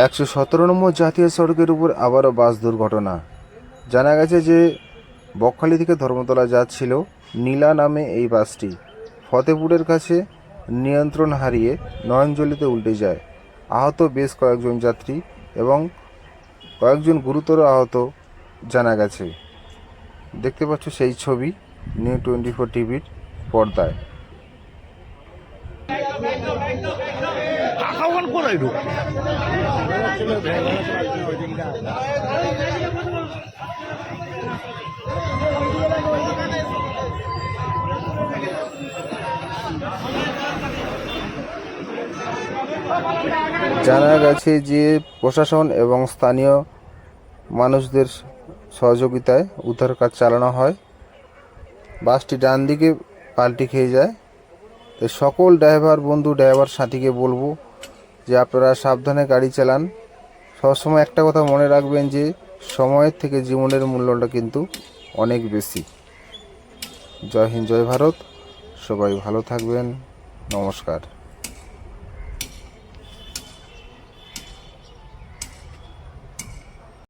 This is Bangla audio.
একশো সতেরো নম্বর জাতীয় সড়কের উপর আবারও বাস দুর্ঘটনা। জানা গেছে যে বকখালি থেকে ধর্মতলা যাচ্ছিল নীলা নামে এই বাসটি। ফতেপুরের কাছে নিয়ন্ত্রণ হারিয়ে নয়নজলিতে উল্টে যায়। আহত বেশ কয়েকজন যাত্রী এবং কয়েকজন গুরুতর আহত জানা গেছে। দেখতে পাচ্ছ সেই ছবি, নিউ টোয়েন্টি ফোর টিভির পর্দায়। কোথায় ঢুক জানা গেছে যে প্রশাসন এবং স্থানীয় মানুষদের সহযোগিতায় উদ্ধার কাজ চালানো হয়। বাসটি ডান দিকে পাল্টি খেয়ে যায়। তো সকল ড্রাইভার, বন্ধু, ড্রাইভার সাথীকে বলব যে আপনারা সাবধানে গাড়ি চালান। সবসময় একটা কথা মনে রাখবেন যে সময়ের থেকে জীবনের মূল্যটা কিন্তু অনেক বেশি। জয় হিন্দ, জয় ভারত। সবাই ভালো থাকবেন। নমস্কার।